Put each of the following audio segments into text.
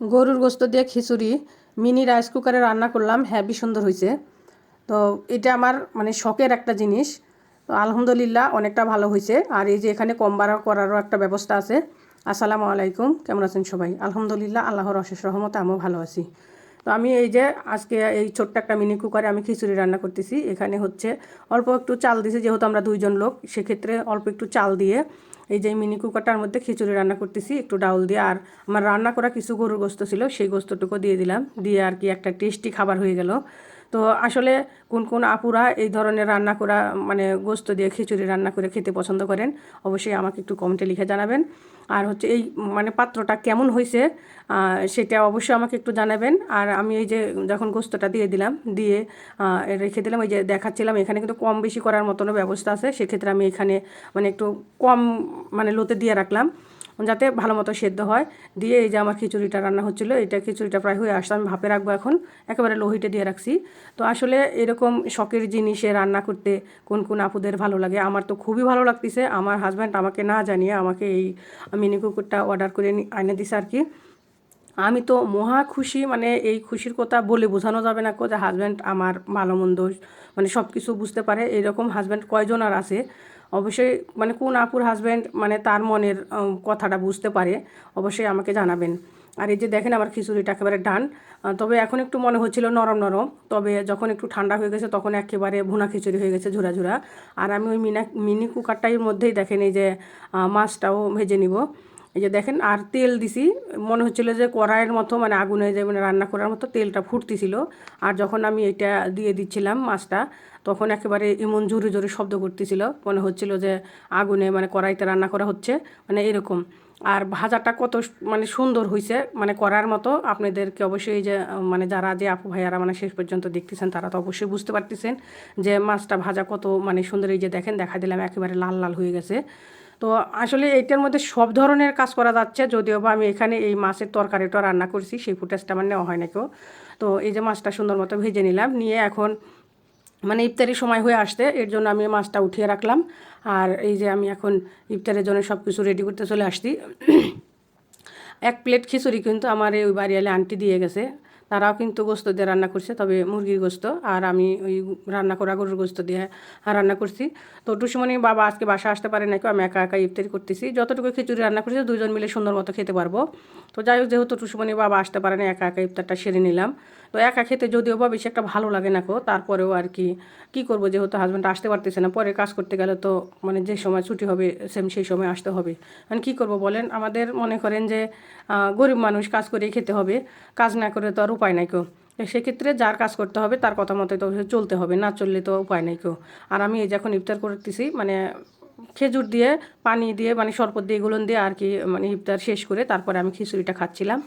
গরুর গোস্ত দিয়ে খিচুড়ি, মিনি রাইস কুকারে রান্না করলাম হ্যাভি সুন্দর হয়েছে। তো এটা আমার মানে শখের একটা জিনিস। তো আলহামদুলিল্লাহ অনেকটা ভালো হয়েছে। আর এই যে এখানে কম বাড়া করারও একটা ব্যবস্থা আছে। আসসালামু আলাইকুম। কেমন আছেন সবাই? আলহামদুলিল্লাহ আল্লাহর অশেষ রহমতে আমিও ভালো আছি। তো আমি এই যে আজকে এই ছোট্ট একটা মিনি কুকারে আমি খিচুড়ি রান্না করতেছি। এখানে হচ্ছে অল্প একটু চাল দিছি, যেহেতু আমরা দুইজন লোক, সেক্ষেত্রে অল্প একটু চাল দিয়ে এই যে মিনি কুকারটার মধ্যে খিচুড়ি রান্না করতেছি, একটু ডাউল দিয়ে। আর আমার রান্না করা কিছু গরুর গোস্ত ছিল, সেই গোস্তটুকু দিয়ে দিলাম। দিয়ে আর কি একটা টেস্টি খাবার হয়ে গেল। তো আসলে কোন কোন আপুরা এই ধরনের রান্না করা মানে গোস্ত দিয়ে খিচুড়ি রান্না করে খেতে পছন্দ করেন, অবশ্যই আমাকে একটু কমেন্টে লিখে জানাবেন। আর হচ্ছে এই মানে পাত্রটা কেমন হয়েছে সেটা অবশ্যই আমাকে একটু জানাবেন। আর আমি এই যে যখন গোস্তটা দিয়ে দিলাম, দিয়ে রেখে দিলাম, ওই যে দেখাচ্ছিলাম, এখানে কিন্তু কম বেশি করার মতনও ব্যবস্থা আছে। সেক্ষেত্রে আমি এখানে মানে একটু কম মানে লোতে দিয়ে রাখলাম। যাতে ভালো মতো সেদ্ধ হয়। দিয়ে এই যে আমার খিচুড়িটা রান্না হচ্ছিল, এটা খিচুড়িটা প্রায় হয়ে আসছে, আমি ভাপে রাখব এখন। একেবারে লোহিটে দিয়ে রাখছি। তো আসলে এরকম শখের জিনিসে রান্না করতে কোন কোন আপুদের ভালো লাগে? আমার তো খুবই ভালো লাগতেছে। আমার হাজব্যান্ড আমাকে না জানিয়ে আমাকে এই মিনি কুকুরটা অর্ডার করে এনে দিছে আর কি। আমি তো মহা খুশি মানে এই খুশির কথা বলে বোঝানো যাবে না কো যে হাজব্যান্ড আমার ভালো মন্দ মানে সব কিছু বুঝতে পারে। এরকম হাজব্যান্ড কয়জন আর আছে? অবশ্যই মানে কোন আপুর হাজব্যান্ড মানে তার মনের কথাটা বুঝতে পারে, অবশ্যই আমাকে জানাবেন। আর এই যে দেখেন আমার খিচুড়িটা একেবারে ডান তবে এখন একটু মনে হচ্ছিল নরম নরম, তবে যখন একটু ঠান্ডা হয়ে গেছে তখন একেবারে ভুনা খিচুড়ি হয়ে গেছে ঝুরা ঝুরা। আর আমি ওই মিনা, মিনি কুকারটার মধ্যেই দেখেন এই যে মাছটাও ভেজে নিব। এই যে দেখেন, আর তেল দিছি। মনে হচ্ছিল যে কড়াইয়ের মতো মানে আগুনে যে মানে রান্না করার মতো তেলটা ফুটতেছিল। আর যখন আমি এটা দিয়ে দিচ্ছিলাম মাছটা, তখন একেবারে এমন জোরে জোরে শব্দ করতেছিল। মনে হচ্ছিল যে আগুনে মানে কড়াইতে রান্না করা হচ্ছে মানে এরকম। আর ভাজাটা কত মানে সুন্দর হয়েছে মানে করার মতো। আপনাদেরকে অবশ্যই যে মানে যারা, যে আপু ভাইয়ারা মানে শেষ পর্যন্ত দেখতেছেন, তারা তো অবশ্যই বুঝতে পারতেছেন যে মাছটা ভাজা কত মানে সুন্দর। এই যে দেখেন, দেখা দিলাম, একেবারে লাল লাল হয়ে গেছে। তো আসলে এইটার মধ্যে সব ধরনের কাজ করা যাচ্ছে, যদিও বা আমি এখানে এই মাছের তরকারিটা রান্না করছি, সেই ফুটেজটা আমার নেওয়া হয় না কেউ। তো এই যে মাছটা সুন্দর মতো ভেজে নিলাম, নিয়ে এখন মানে ইফতারির সময় হয়ে আসতে এর জন্য আমি মাছটা উঠিয়ে রাখলাম। আর এই যে আমি এখন ইফতারের জন্য সব কিছু রেডি করতে চলে আসছি। এক প্লেট খিচুড়ি কিন্তু আমার এই বাড়িয়ালে আন্টি দিয়ে গেছে। তারাও কিন্তু গোস্ত দিয়ে রান্না করছে, তবে মুরগির গোস্ত। আর আমি ওই রান্না করা গরুর গোস্ত দিয়ে রান্না করছি। তো টুসুমনি বাবা আজকে বাসা আসতে পারে নাকি আমি একা একা ইফতারি করতেছি। যতটুকু খিচুড়ি রান্না করছি, দুজন মিলে সুন্দর মতো খেতে পারব। তো যাই হোক, যেহেতু টুসুমনি বাবা আসতে পারে না একা একা ইফতারটা সেরে নিলাম। তো একা খেতে যদিও বা বেশি একটা ভালো লাগে না কো তারপরেও আর কি, কী করব যেহেতু হাজব্যান্ড আসতে পারতেছে না। পরে কাজ করতে গেলে তো মানে যে সময় ছুটি হবে সেম সেই সময় আসতে হবে। মানে কী করব বলেন, আমাদের মনে করেন যে গরিব মানুষ কাজ করেই খেতে হবে। কাজ না করে তো আর উপায় নাই কেউ সেক্ষেত্রে যার কাজ করতে হবে তার কথা মতো তো চলতে হবে, না চললে তো উপায় নাই কেউ আর আমি এই যখন ইফতার করতেছি মানে খেজুর দিয়ে, পানি দিয়ে মানে শরবত দিয়ে এগুলো দিয়ে আর কি মানে ইফতার শেষ করে তারপরে আমি খিচুড়িটা খাচ্ছিলাম।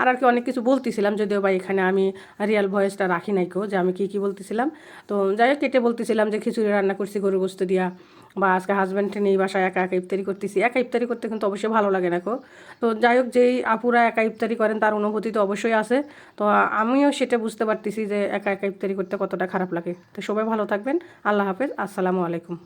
আর আর কি অনেক কিছু বলতেছিলাম, যদিও বা এখানে আমি রিয়াল ভয়েসটা রাখি নাই কেউ যে আমি কী কী বলতেছিলাম। তো যাই হোক, কেটে বলতেছিলাম যে খিচুড়ি রান্না করছি গরু গোস্ত দিয়া। বা আজকে হাজব্যান্ডকে নিয়ে বাসায় একা একা ইফতারি করতেছি। একা ইফতারি করতে কিন্তু অবশ্যই ভালো লাগে না তো যাই হোক যেই আপুরা একা ইফতারি করেন, তার অনুভূতি তো অবশ্যই আছে। তো আমিও সেটা বুঝতে পারতেছি যে একা একা ইফতারি করতে কতটা খারাপ লাগে। তো সবাই ভালো থাকবেন। আল্লাহ হাফেজ। আসসালামু আলাইকুম।